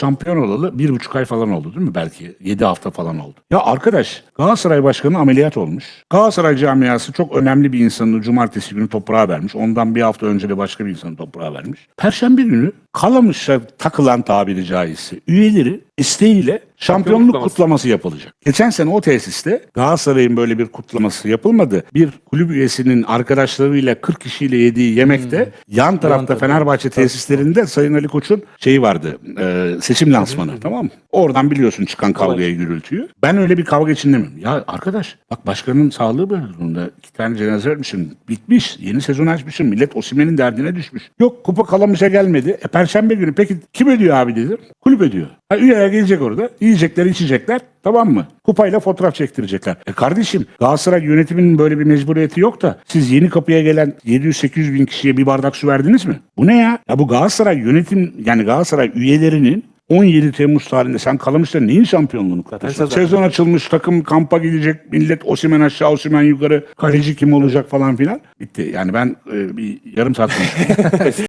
şampiyon olalı bir buçuk ay falan oldu değil mi? Belki yedi hafta falan oldu. Ya arkadaş Galatasaray Başkanı ameliyat olmuş. Galatasaray camiası çok önemli bir insanı cumartesi günü toprağa vermiş. Ondan bir hafta önce de başka bir insanı toprağa vermiş. Perşembe günü Kalamış'a takılan tabiri caizse üyeleri isteğiyle şampiyonluk kutlaması. kutlaması yapılacak. Geçen sene o tesiste Galatasaray'ın böyle bir kutlaması yapılmadı. Bir kulüp üyesinin arkadaşlarıyla 40 kişiyle yediği yemekte yan tarafta tarafta. Fenerbahçe tesislerinde Sayın Ali Koç'un şeyi vardı. e, seçim lansmanı tamam mı? Oradan biliyorsun çıkan kavgayı gürültüyü. Ben öyle bir kavga içinde miyim? Ya arkadaş bak başkanın sağlığı böyle durumda. İki tane cenaze vermişsin. Bitmiş. Yeni sezon açmışsın. Millet Osimhen'in derdine düşmüş. Yok kupa kalamışa gelmedi. E perşembe günü peki kim ödüyor abi dedim. Kulüp ödüyor. Ha, üyeler gelecek orada. Yiyecekler içecekler. Tamam mı? Kupayla fotoğraf çektirecekler. E kardeşim Galatasaray yönetiminin böyle bir mecburiyeti yok da siz yeni kapıya gelen 700-800 bin kişiye bir bardak su verdiniz mi? Bu ne ya? Ya bu Galatasaray yönetim yani Galatasaray üyelerinin 17 Temmuz tarihinde sen kalamışsa neyin şampiyonluğunu kutluyorsun? sezon. Sezon açılmış takım kampa gidecek millet Osimen aşağı Osimen yukarı kaleci kim olacak falan filan. Bitti. Yani ben e, bir yarım saat konuştum.